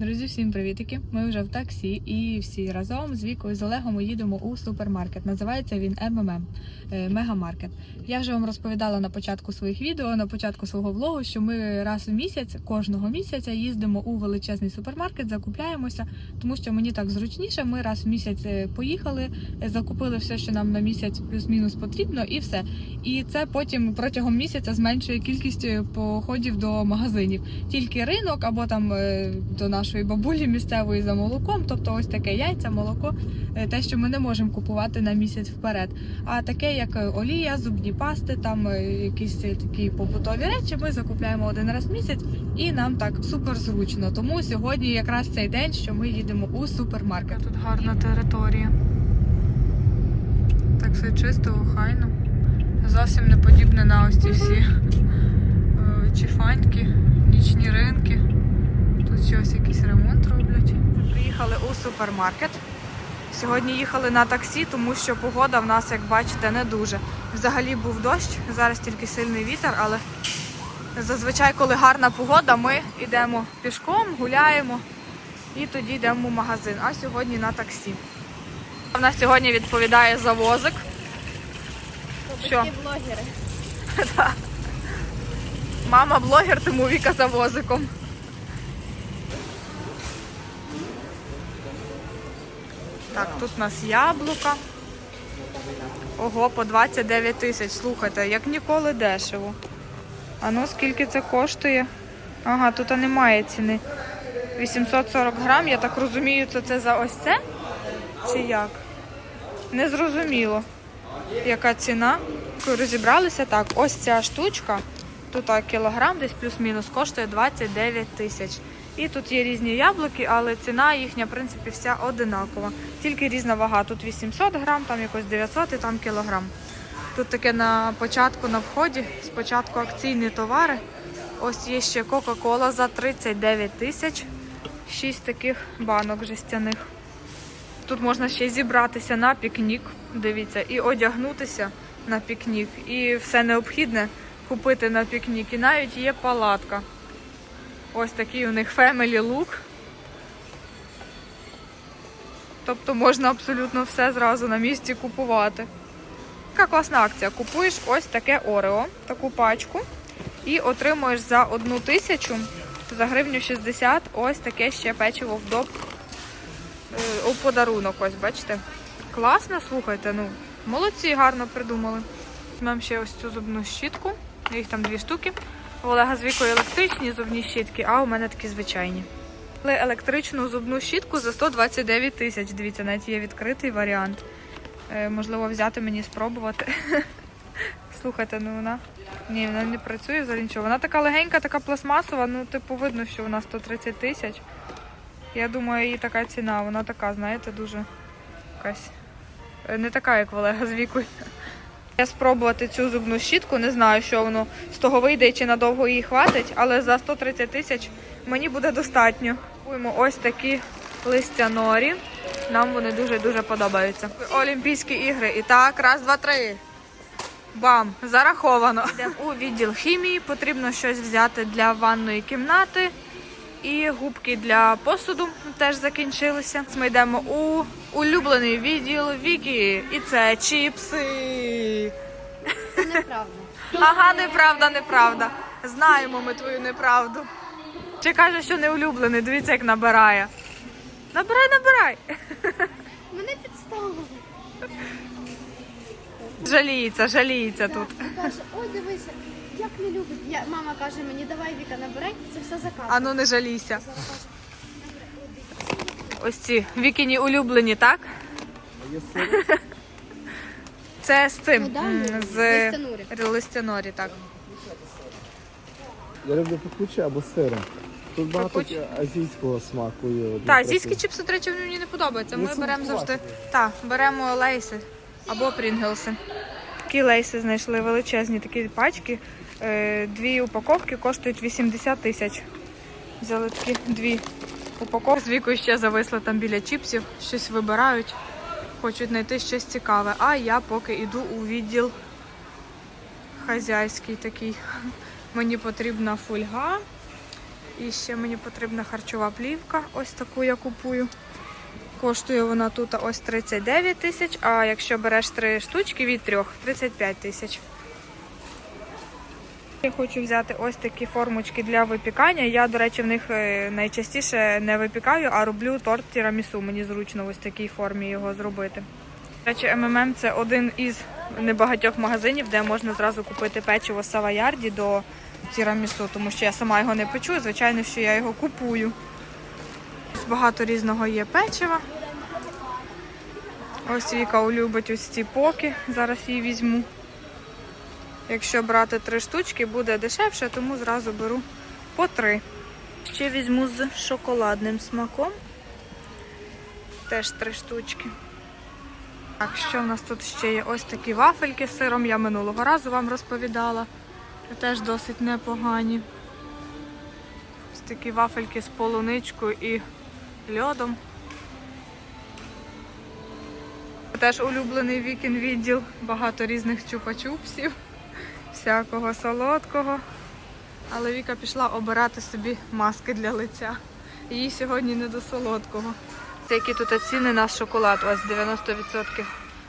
Друзі, всім привітики! Ми вже в таксі і всі разом з Вікою з Олегом їдемо у супермаркет. Називається він МММ е, Мегамаркет. Я вже вам розповідала на початку своїх відео, на початку свого влогу, що ми раз у місяць, кожного місяця, їздимо у величезний супермаркет, закупляємося, тому що мені так зручніше. Ми раз в місяць е, поїхали, е, закупили все, що нам на місяць плюс-мінус потрібно, і все. І це потім протягом місяця зменшує кількість походів до магазинів. Тільки ринок або там до нашої бабулі місцевої за молоком, тобто ось таке яйця, молоко, е, те, що ми не можемо купувати на місяць вперед. А таке, як е, олія, зубні пасти, там е, якісь такі побутові речі, ми закупляємо один раз в місяць, і нам так супер зручно. Тому сьогодні якраз цей день, що ми їдемо у супермаркет. Тут гарна територія. Так все чисто, охайно. Зовсім не подібне на ось ці всі чифаньки, нічні ринки. Тут щось якийсь ремонт роблять. Ми приїхали у супермаркет. Сьогодні їхали на таксі, тому що погода в нас, як бачите, не дуже. Взагалі був дощ, зараз тільки сильний вітер, але зазвичай, коли гарна погода, ми йдемо пішком, гуляємо і тоді йдемо в магазин. А сьогодні на таксі. У нас сьогодні відповідає завозик. Що? блогери. Мама блогер, тому Віка за Так, тут у нас яблука. Ого, по 29 тисяч. Слухайте, як ніколи дешево. А ну скільки це коштує? Ага, тут немає ціни. 840 грам, я так розумію, це, це за ось це? Чи як? Не зрозуміло, яка ціна. Розібралися так, ось ця штучка, тут кілограм, десь плюс-мінус, коштує 29 тисяч. І тут є різні яблуки, але ціна їхня, в принципі, вся одинакова. Тільки різна вага. Тут 800 грам, там якось 900 і там кілограм. Тут таке на початку на вході, спочатку акційні товари. Ось є ще Кока-Кола за 39 тисяч. Шість таких банок жестяних. Тут можна ще зібратися на пікнік, дивіться, і одягнутися на пікнік. І все необхідне купити на пікнік. І навіть є палатка. Ось такий у них family look. Тобто можна абсолютно все зразу на місці купувати. Така класна акція. Купуєш ось таке Орео, таку пачку, і отримуєш за одну тисячу за гривню 60 ось таке ще печиво в доп е, у подарунок. Ось, бачите. Класно, слухайте, ну, молодці, гарно придумали. Візьмемо ще ось цю зубну щітку. Їх там дві штуки. У Олега з вікою електричні зубні щітки, а у мене такі звичайні. Але електричну зубну щітку за 129 тисяч. Дивіться, навіть є відкритий варіант. Е, можливо, взяти мені спробувати. Слухайте, ну вона. Ні, вона не працює взагалі нічого. Вона така легенька, така пластмасова, ну, типу, видно, що вона 130 тисяч. Я думаю, її така ціна, вона така, знаєте, дуже якась. е, Не така, як в Олега з вікою. Я спробувати цю зубну щітку, не знаю, що воно з того вийде чи надовго її хватить, але за 130 тисяч мені буде достатньо. Купуємо ось такі листянорі. Нам вони дуже-дуже подобаються. Олімпійські ігри. І так, раз, два, три. Бам! Зараховано. Йдемо у відділ хімії. Потрібно щось взяти для ванної кімнати. І губки для посуду теж закінчилися. Ми йдемо у улюблений відділ Вікі. І це чіпси. Неправда. Ага, неправда, неправда. Знаємо ми твою неправду. Чи каже, що не улюблений, дивіться, як набирає. Набирай, набирай. Мене підставили. Жаліється, жаліється тут. Каже, ой, дивися, як не любить. Я, мама каже мені, давай Віка, набирай, це все заказ. А ну не жалійся. Ось ці вікіні улюблені, так? Це з цим. Ну, м, ну, з листянорі. листянорі, так. Я люблю пекуче або сиром. Тут багато Пекуче? азійського смаку є. Так, азійські чіпси, до речі, мені не подобаються. Ми Ну, це беремо завжди. Так, беремо лейси або прінглси. Такі лейси знайшли величезні такі пачки. Е, Дві упаковки коштують 80 тисяч. Взяли такі дві упаковки. З вікою ще зависли там біля чіпсів, щось вибирають, хочуть знайти щось цікаве. А я поки йду у відділ хазяйський такий. Мені потрібна фольга І ще мені потрібна харчова плівка. Ось таку я купую. Коштує вона тут ось 39 тисяч, а якщо береш три штучки від трьох 35 тисяч. Я хочу взяти ось такі формочки для випікання. Я, до речі, в них е, найчастіше не випікаю, а роблю торт тірамісу. Мені зручно ось такій формі його зробити. До речі, МММ це один із небагатьох магазинів, де можна зразу купити печиво з саваярді до тірамісу, тому що я сама його не печу. Звичайно, що я його купую. Багато різного є печива. Ось Віка улюбить ось ці поки. Зараз її візьму. Якщо брати три штучки, буде дешевше, тому зразу беру по три. Ще візьму з шоколадним смаком. Теж три штучки. Так, що в нас тут ще є? Ось такі вафельки з сиром. Я минулого разу вам розповідала. Теж досить непогані. Ось такі вафельки з полуничкою і льодом. Теж улюблений вікін відділ. Багато різних чупа-чупсів, всякого солодкого. Але Віка пішла обирати собі маски для лиця. Їй сьогодні не до солодкого. Це які тут ціни на шоколад. Ось 90%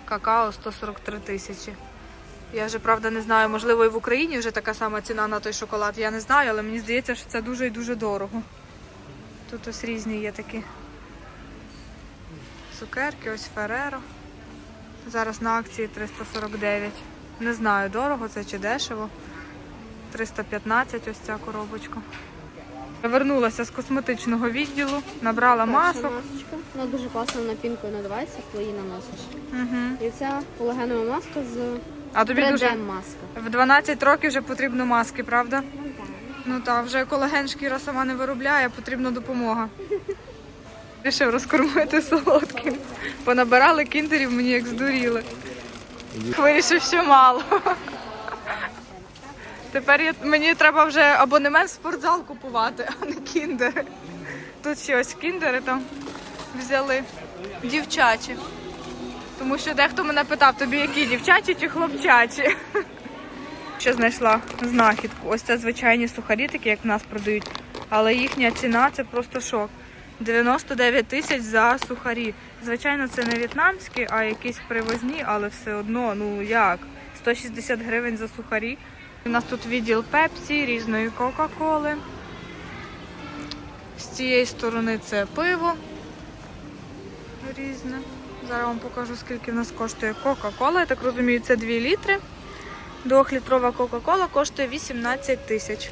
какао 143 тисячі. Я вже правда не знаю, можливо, і в Україні вже така сама ціна на той шоколад. Я не знаю, але мені здається, що це дуже і дуже дорого. Тут ось різні є такі цукерки, ось Фереро. Зараз на акції 349. Не знаю, дорого це чи дешево. 315 ось ця коробочка. Вернулася з косметичного відділу, набрала масок. масочка. Вона дуже класно напінкою надувається, коли її наносиш. Угу. І ця колагенова маска з А тобі дуже 3D-маска. в 12 років вже потрібно маски, правда? Ну так, вже колаген шкіра сама не виробляє, потрібна допомога. Рішив розкормити солодким. Понабирали кіндерів, мені як здуріли. Вирішив, що мало. Тепер я, мені треба вже абонемент в спортзал купувати, а не кіндери. Тут ще ось кіндери там взяли. Дівчачі. Тому що дехто мене питав, тобі які дівчачі чи хлопчачі? Ще знайшла знахідку. Ось це звичайні сухарі, такі як в нас продають. Але їхня ціна це просто шок. 99 тисяч за сухарі. Звичайно, це не в'єтнамські, а якісь привозні, але все одно, ну як? 160 гривень за сухарі. У нас тут відділ пепсі, різної Кока-Коли. З цієї сторони це пиво різне. Зараз вам покажу, скільки в нас коштує Кока-Кола. Я так розумію, це 2 літри. Двохлітрова Кока-Кола коштує 18 тисяч.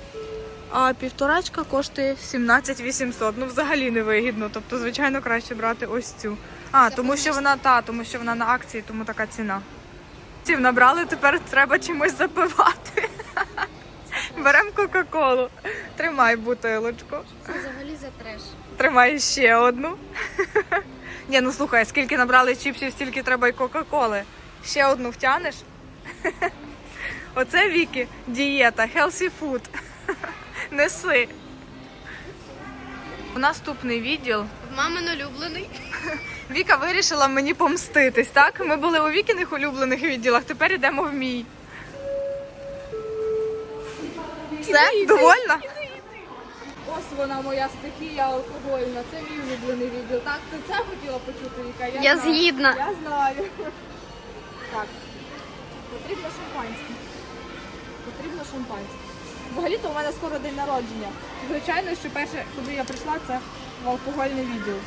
А півторачка коштує 17 800. Ну, взагалі невигідно. Тобто, звичайно, краще брати ось цю. А, тому що вона та, тому що вона на акції, тому така ціна. Ців набрали, тепер треба чимось запивати. Беремо Кока-Колу. Тримай бутилочку. Це взагалі за треш. Тримай ще одну. Ні, ну слухай, скільки набрали чіпсів, стільки треба й Кока-Коли. Ще одну втянеш. Оце Вікі дієта, healthy food. Неси. Наступний відділ. В мамин улюблений. Віка вирішила мені помститись, так? Ми були у Вікіних улюблених відділах, тепер йдемо в мій. Все? Довольна? Ось вона моя стихія алкогольна. Це мій улюблений відділ. Так, ти це хотіла почути, Віка? Я знаю. згідна. Я знаю. Так. Потрібно шампанське. Потрібно шампанське. Взагалі-то у мене скоро день народження. Звичайно, що перше, куди я прийшла, це в алкогольний відділ.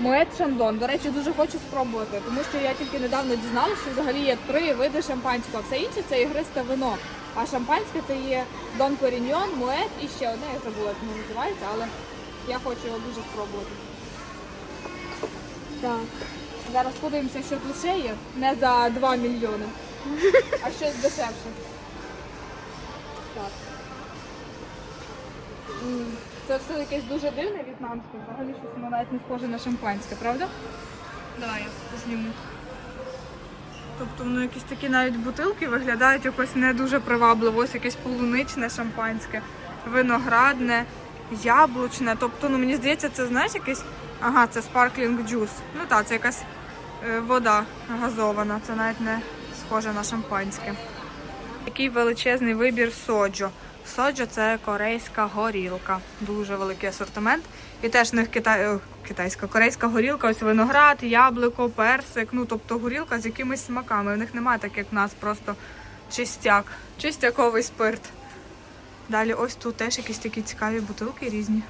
Моет Шандон. До речі, дуже хочу спробувати, тому що я тільки недавно дізналася, що взагалі є три види шампанського. Все інше це ігристе вино. А шампанське це є Дон Періньйон, Моет і ще одне, я забула, як воно називається, але я хочу його дуже спробувати. Так. Зараз подивимося, що тут ще є. Не за 2 мільйони, а щось дешевше. Це все якесь дуже дивне в'єтнамське. Взагалі щось воно навіть не схоже на шампанське, правда? Давай я зніму. Тобто воно якісь такі навіть бутилки виглядають якось не дуже привабливо. Ось якесь полуничне шампанське, виноградне, яблучне. Тобто, ну мені здається, це знаєш якийсь. Ага, це sparkling juice. Ну так, це якась е, вода газована. Це навіть не схоже на шампанське. Який величезний вибір соджо. Соджо це корейська горілка. Дуже великий асортимент. І теж в них китай... о, китайська, корейська горілка, ось виноград, яблуко, персик. Ну, тобто горілка з якимись смаками. В них немає так, як в нас, просто чистяк, чистяковий спирт. Далі ось тут теж якісь такі цікаві бутилки різні.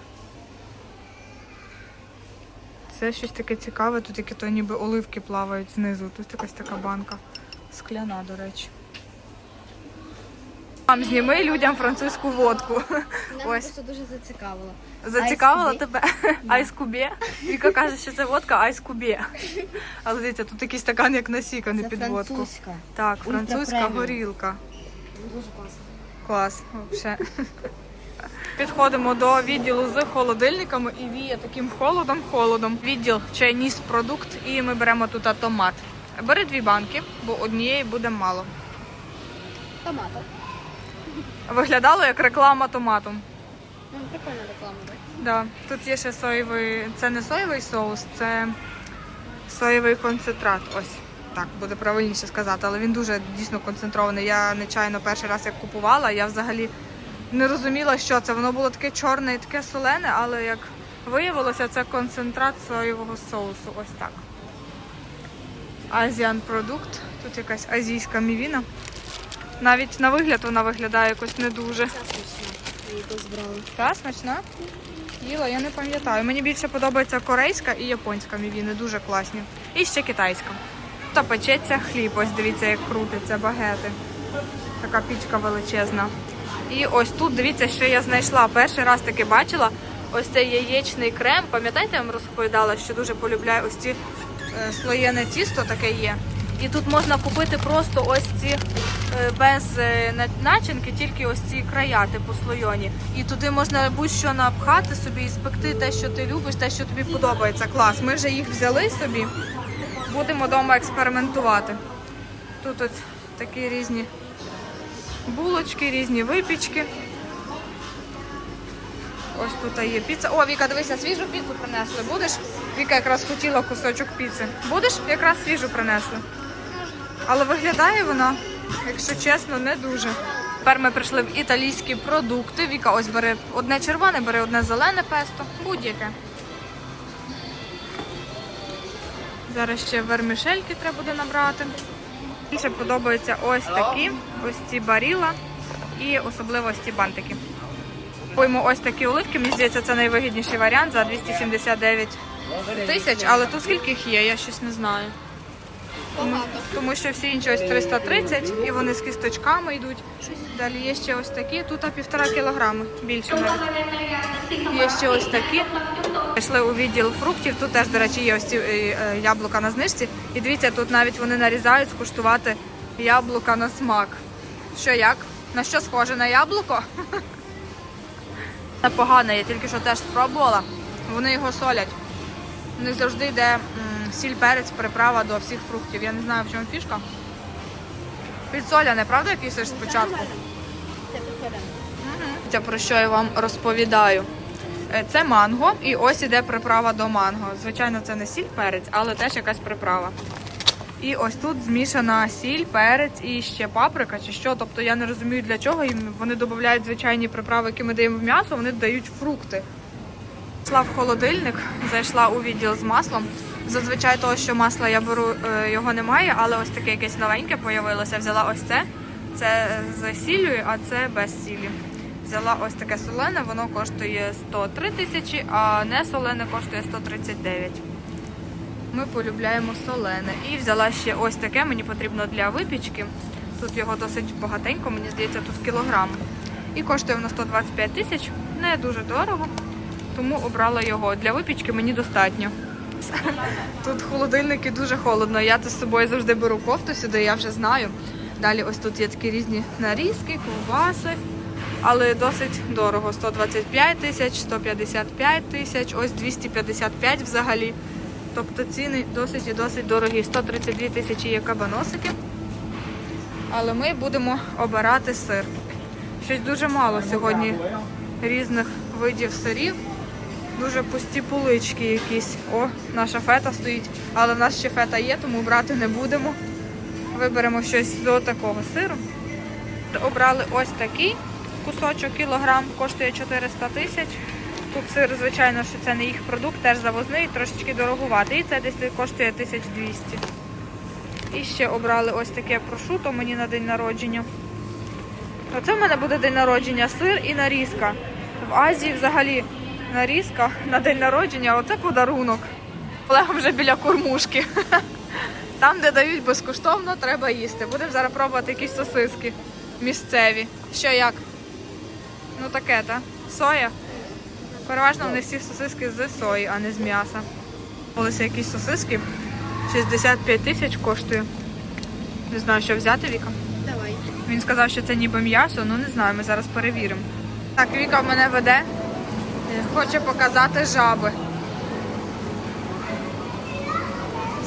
Це щось таке цікаве, тут які то ніби оливки плавають знизу. Тут якась така банка. Скляна, до речі. Там зніми людям французьку водку. Мене Ось. просто дуже зацікавило. Зацікавила Айс-кубі? тебе? Айс-кубє? Віка каже, що це водка айс-кубє. Але дивіться, тут такий стакан, як насіканий Це під водку. французька. Так, французька горілка. Дуже класно. Клас, взагалі. Підходимо до відділу з холодильниками і віє таким холодом-холодом. Відділ Chinese продукт, і ми беремо тут томат. Бери дві банки, бо однієї буде мало. Томаток. Виглядало як реклама томату. Ну, прикольна реклама, так? Да. Тут є ще соєвий. Це не соєвий соус, це соєвий концентрат. Ось так буде правильніше сказати, але він дуже дійсно концентрований. Я нечайно перший раз як купувала, я взагалі не розуміла, що це. Воно було таке чорне і таке солене, але як виявилося, це концентрат соєвого соусу. Ось так. Азіан продукт. Тут якась азійська мівіна. Навіть на вигляд вона виглядає якось не дуже. Та, смачна? Їла, я не пам'ятаю. Мені більше подобається корейська і японська мівіни, дуже класні. І ще китайська. Та печеться хліб, ось дивіться, як крутиться, багети. Така пічка величезна. І ось тут, дивіться, що я знайшла. Перший раз таки бачила ось цей яєчний крем. Пам'ятаєте, я вам розповідала, що дуже полюбляю ось ці е, слоєне тісто таке є. І тут можна купити просто ось ці е, без е, начинки, тільки ось ці края, типу слойоні. І туди можна будь-що напхати собі і спекти те, що ти любиш, те, що тобі подобається. Клас. Ми вже їх взяли собі. Будемо вдома експериментувати. Тут ось такі різні булочки, різні випічки. Ось тут є піца. О, Віка, дивися, свіжу піцу принесли. Будеш? Віка якраз хотіла кусочок піци. Будеш? Якраз свіжу принесли. Але виглядає вона, якщо чесно, не дуже. Тепер ми прийшли в італійські продукти. Віка ось бери одне червоне, бери одне зелене песто, будь-яке. Зараз ще вермішельки треба буде набрати. Більше подобаються ось такі, ось ці баріла і особливо ось ці бантики. Купуємо ось такі оливки, мені здається, це найвигідніший варіант за 279 тисяч, але тут скільки їх є, я щось не знаю. Тому, що всі інші ось 330 і вони з кісточками йдуть. Далі є ще ось такі, тут півтора кілограми, більше навіть. Є ще ось такі. Пішли у відділ фруктів. Тут теж, до речі, є ось ці е, е, яблука на знижці. І дивіться, тут навіть вони нарізають скуштувати яблука на смак. Що як? На що схоже? На яблуко? Непогане, я тільки що теж спробувала. Вони його солять. Них завжди йде сіль, перець, приправа до всіх фруктів. Я не знаю, в чому фішка. Підсоляне, правда, як їсиш спочатку? Це підсоляне. Це про що я вам розповідаю. Е, Це манго, і ось іде приправа до манго. Звичайно, це не сіль, перець, але теж якась приправа. І ось тут змішана сіль, перець і ще паприка чи що. Тобто я не розумію для чого їм вони додають звичайні приправи, які ми даємо в м'ясо, вони дають фрукти. Зайшла в холодильник, зайшла у відділ з маслом. Зазвичай того, що масла я беру, е, його немає, але ось таке якесь новеньке появилося. Взяла ось це. Це з сіллю, а це без сілі. Взяла ось таке солене, воно коштує 103 тисячі, а не солене коштує 139. Ми полюбляємо солене. І взяла ще ось таке, мені потрібно для випічки. Тут його досить багатенько, мені здається, тут кілограм. І коштує воно 125 тисяч, не дуже дорого, тому обрала його. Для випічки мені достатньо. Тут в холодильники дуже холодно. Я то з собою завжди беру кофту сюди, я вже знаю. Далі ось тут є такі різні нарізки, ковбаси, але досить дорого. 125 тисяч, 155 тисяч, ось 255 взагалі. Тобто ціни досить і досить дорогі. 132 тисячі є кабаносики. Але ми будемо обирати сир. Щось дуже мало сьогодні різних видів сирів. Дуже пусті полички якісь. О, наша фета стоїть. Але в нас ще фета є, тому брати не будемо. Виберемо щось до такого сиру. Обрали ось такий. кусочок, кілограм коштує 400 тисяч. Тут сир, звичайно, що це не їх продукт, теж завозний, трошечки дорогувати. І це десь коштує 1200. І ще обрали ось таке прошуто мені на день народження. Оце в мене буде день народження, сир і нарізка. В Азії взагалі нарізка на день народження, оце подарунок. Олег вже біля кормушки. Там, де дають безкоштовно, треба їсти. Будемо зараз пробувати якісь сосиски місцеві. Що як? Ну таке, та? Соя. Переважно вони всі сосиски з сої, а не з м'яса. Олися якісь сосиски. 65 тисяч коштує. Не знаю, що взяти, Віка. Давай. Він сказав, що це ніби м'ясо, ну не знаю, ми зараз перевіримо. Так, Віка мене веде. Хоче показати жаби.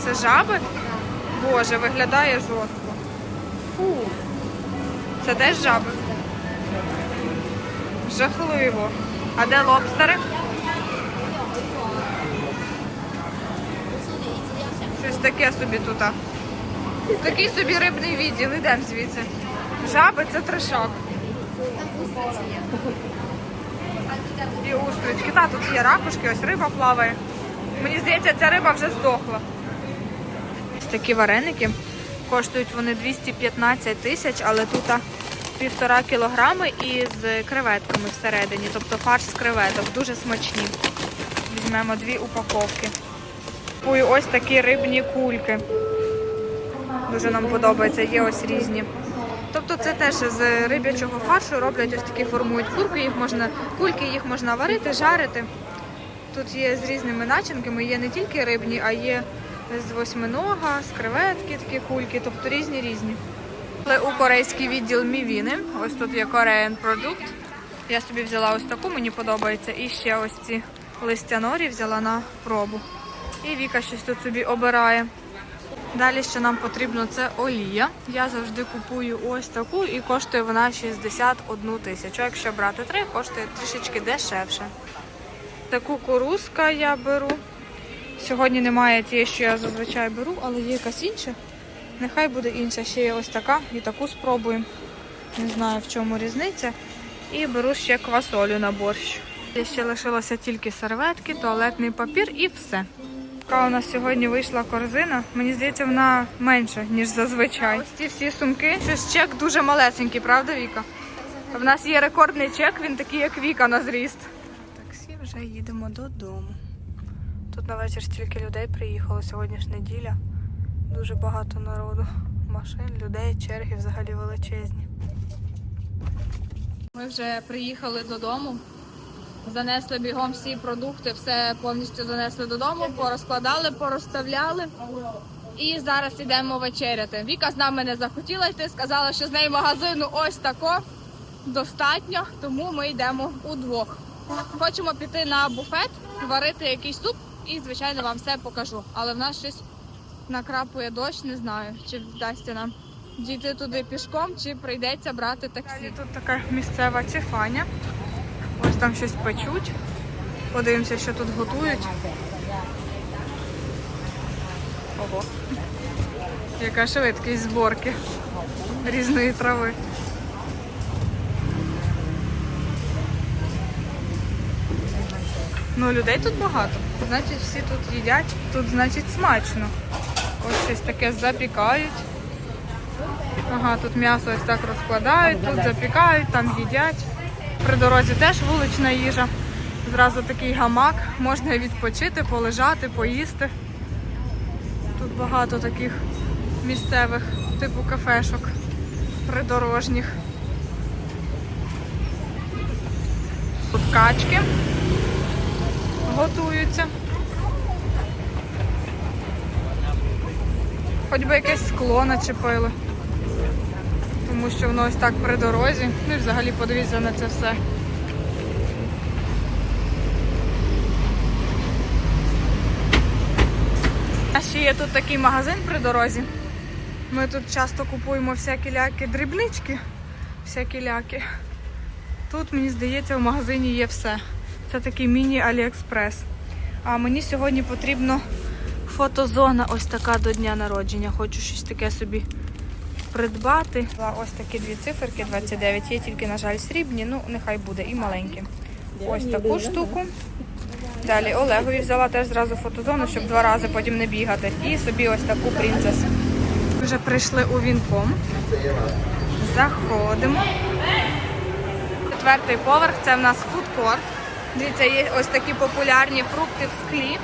Це жаби? Боже, виглядає жорстко. Фу. Це теж жаби? Жахливо. А де лобстери? Щось таке собі тут. Такий собі рибний відділ, ідемо звідси. Жаби це трешак. І устрички. Та тут є ракушки, ось риба плаває. Мені здається, ця риба вже здохла. Ось такі вареники. Коштують вони 215 тисяч, але тут півтора кілограми і з креветками всередині, тобто фарш з креветок. Дуже смачні. Візьмемо дві упаковки. Купую ось такі рибні кульки. Дуже нам подобається, є ось різні. Тобто це теж з риб'ячого фаршу роблять ось такі формують курки, їх можна, кульки їх можна варити, жарити. Тут є з різними начинками, є не тільки рибні, а є з восьминога, з креветки такі кульки, тобто різні різні. Але у корейський відділ мівіни, ось тут є Korean продукт. Я собі взяла ось таку, мені подобається. І ще ось ці листянорі взяла на пробу. І Віка щось тут собі обирає. Далі, що нам потрібно, це олія. Я завжди купую ось таку і коштує вона 61 тисячу. Якщо брати три, коштує трішечки дешевше. Таку кукурузка я беру. Сьогодні немає тієї, що я зазвичай беру, але є якась інша. Нехай буде інша. Ще є ось така і таку спробую. Не знаю в чому різниця. І беру ще квасолю на борщ. Ще лишилося тільки серветки, туалетний папір і все. Така у нас сьогодні вийшла корзина. Мені здається, вона менша, ніж зазвичай. Ось ці всі сумки. Щось чек дуже малесенький, правда, Віка? В нас є рекордний чек, він такий, як Віка на зріст. Таксі вже їдемо додому. Тут на вечір стільки людей приїхало, сьогодні ж неділя. Дуже багато народу. Машин, людей, черги взагалі величезні. Ми вже приїхали додому. Занесли бігом всі продукти, все повністю занесли додому, порозкладали, порозставляли. І зараз йдемо вечеряти. Віка з нами не захотіла йти, сказала, що з неї магазину ось тако достатньо, тому ми йдемо удвох. Хочемо піти на буфет, варити якийсь суп і, звичайно, вам все покажу. Але в нас щось накрапує дощ, не знаю, чи вдасться нам дійти туди пішком, чи прийдеться брати таксі. Тут така місцева чефаня. Ось там щось печуть. Подивимося, що тут готують. Ого. Яка швидкість зборки різної трави. Ну, людей тут багато. Значить, всі тут їдять. Тут, значить, смачно. Ось щось таке запікають. Ага, тут м'ясо ось так розкладають, тут запікають, там їдять. При дорозі теж вулична їжа. Зразу такий гамак, можна відпочити, полежати, поїсти. Тут багато таких місцевих, типу кафешок придорожніх. Тут качки готуються. Хоч би якесь скло начепили. Тому що воно ось так при дорозі. Ну і взагалі подивіться на це все. А ще є тут такий магазин при дорозі. Ми тут часто купуємо всякі ляки, дрібнички, всякі ляки. Тут, мені здається, в магазині є все. Це такий міні-Аліекспрес. А мені сьогодні потрібно фотозона ось така до дня народження. Хочу щось таке собі придбати. Ось такі дві циферки 29. Є тільки, на жаль, срібні, ну нехай буде і маленькі. Ось таку штуку. Далі Олегові взяла теж зразу фотозону, щоб два рази потім не бігати. І собі ось таку принцес. Вже прийшли у Вінком. Заходимо. Четвертий поверх це в нас фудкорт. Дивіться, є ось такі популярні фрукти в склі.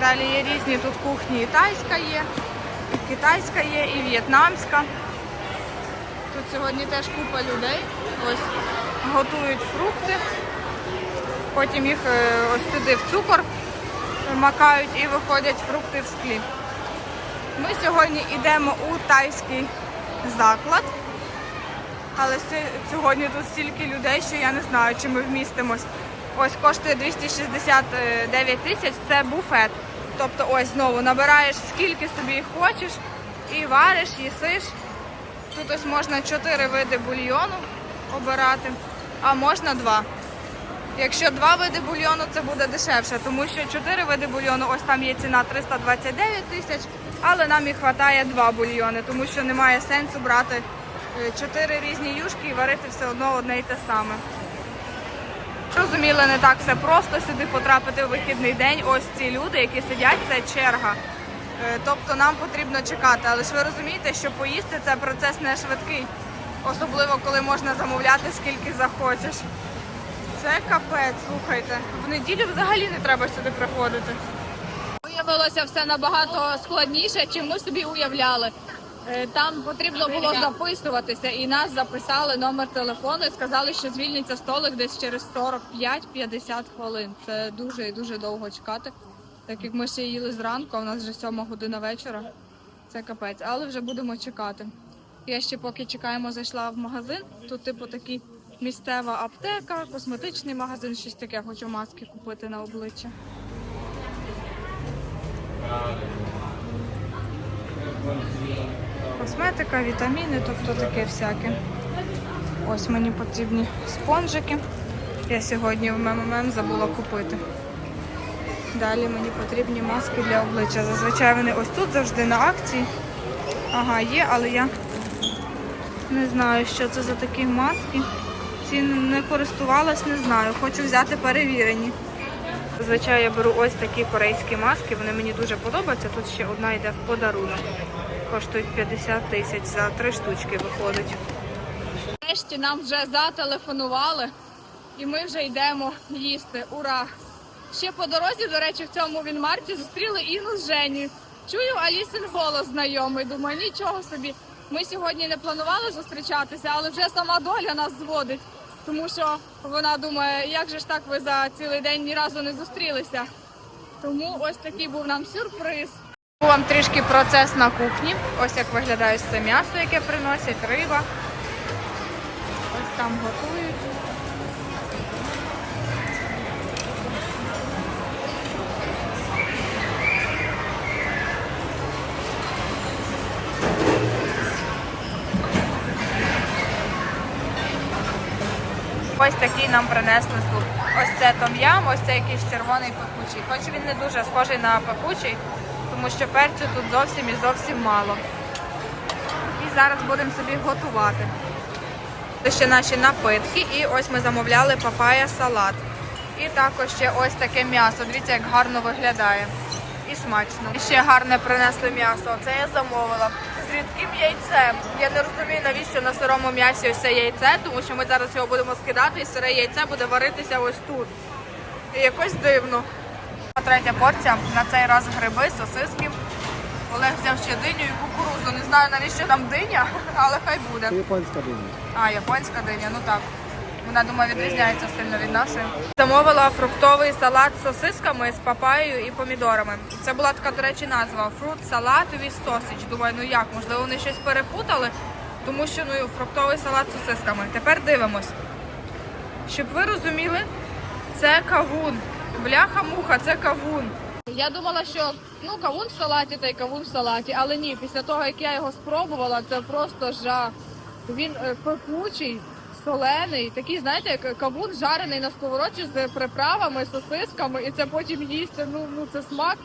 Далі є різні тут кухні. І тайська є, і китайська є, і в'єтнамська. Тут сьогодні теж купа людей. Ось готують фрукти. Потім їх е, ось сюди в цукор макають і виходять фрукти в склі. Ми сьогодні йдемо у тайський заклад. Але сьогодні тут стільки людей, що я не знаю, чи ми вмістимось. Ось коштує 269 тисяч, це буфет. Тобто ось знову набираєш скільки собі хочеш і вариш, їсиш. Тут ось можна 4 види бульйону обирати, а можна 2. Якщо два види бульйону, це буде дешевше, тому що 4 види бульйону, ось там є ціна 329 тисяч, але нам і вистачає 2 бульйони, тому що немає сенсу брати 4 різні юшки і варити все одно одне й те саме. Розуміли, не так все просто сюди потрапити в вихідний день. Ось ці люди, які сидять, це черга. Е, Тобто нам потрібно чекати. Але ж ви розумієте, що поїсти це процес не швидкий. Особливо, коли можна замовляти скільки захочеш. Це капець, слухайте. В неділю взагалі не треба сюди приходити. Виявилося все набагато складніше, чим ми собі уявляли. Е, Там потрібно було записуватися, і нас записали номер телефону і сказали, що звільниться столик десь через 45-50 хвилин. Це дуже і дуже довго чекати. Так як ми ще їли зранку, а у нас вже 7 година вечора. Це капець, але вже будемо чекати. Я ще поки чекаємо, зайшла в магазин. Тут, типу, такий місцева аптека, косметичний магазин, щось таке. Хочу маски купити на обличчя. Косметика, вітаміни, тобто таке всяке. Ось мені потрібні спонжики. Я сьогодні в МММ забула купити. Далі мені потрібні маски для обличчя. Зазвичай вони ось тут завжди на акції. Ага, є, але я не знаю, що це за такі маски. Ці не користувалась, не знаю. Хочу взяти перевірені. Зазвичай я беру ось такі корейські маски, вони мені дуже подобаються. Тут ще одна йде в подарунок. Коштують 50 тисяч за три штучки виходить. Нарешті нам вже зателефонували, і ми вже йдемо їсти. Ура! Ще по дорозі, до речі, в цьому Вінмарті зустріли Інну з Женю. Чую Алісин голос знайомий. Думаю, нічого собі. Ми сьогодні не планували зустрічатися, але вже сама доля нас зводить. Тому що вона думає, як же ж так ви за цілий день ні разу не зустрілися. Тому ось такий був нам сюрприз. Вам трішки процес на кухні. Ось як виглядає це м'ясо, яке приносять, риба. Ось там готують. Ось такий нам принесли суп. Ось це том'ям, ось це якийсь червоний пекучий. Хоч він не дуже схожий на пекучий, тому що перцю тут зовсім і зовсім мало. І зараз будемо собі готувати. Це ще наші напитки, і ось ми замовляли папая салат. І також ще ось таке м'ясо. Дивіться, як гарно виглядає. І смачно. І ще гарне принесли м'ясо. Це я замовила. З рідким яйцем. Я не розумію, навіщо на сирому м'ясі ось це яйце, тому що ми зараз його будемо скидати, і сире яйце буде варитися ось тут. І якось дивно. Третя порція. На цей раз гриби, сосиски. Олег взяв ще диню і кукурузу. Не знаю, навіщо там диня, але хай буде. Це японська диня. А, японська диня, ну так. Вона, думаю, відрізняється сильно від нашої. Замовила фруктовий салат з сосисками, з папаєю і помідорами. Це була така, до речі, назва фрукт салат with. Думаю, ну як, можливо, вони щось перепутали, тому що ну, фруктовий салат з сосисками. Тепер дивимось. Щоб ви розуміли, це кавун. Бляха-муха, це кавун. Я думала, що ну кавун в салаті та й кавун в салаті, але ні, після того як я його спробувала, це просто жах. Він е, пекучий, солений, такий, знаєте, як кавун жарений на сковороді з приправами, сосисками, і це потім їсти. Ну, ну це смак.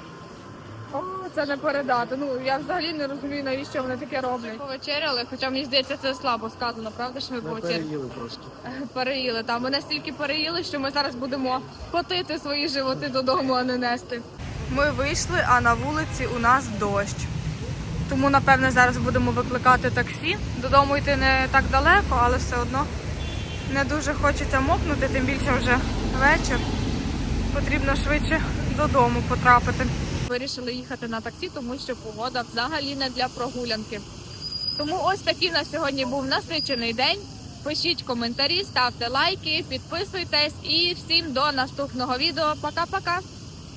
О, це не передати. Ну я взагалі не розумію, навіщо вони таке роблять. Повечеряли, хоча мені здається, це слабо сказано, правда? Що ми Ми повечеряли? переїли трошки. Переїли. Там ми настільки переїли, що ми зараз будемо котити свої животи додому, а не нести. Ми вийшли, а на вулиці у нас дощ. Тому, напевне, зараз будемо викликати таксі. Додому йти не так далеко, але все одно не дуже хочеться мокнути, тим більше вже вечір. Потрібно швидше додому потрапити. Вирішили їхати на таксі, тому що погода взагалі не для прогулянки. Тому ось такий на сьогодні був насичений день. Пишіть коментарі, ставте лайки, підписуйтесь і всім до наступного відео. Пока-пока!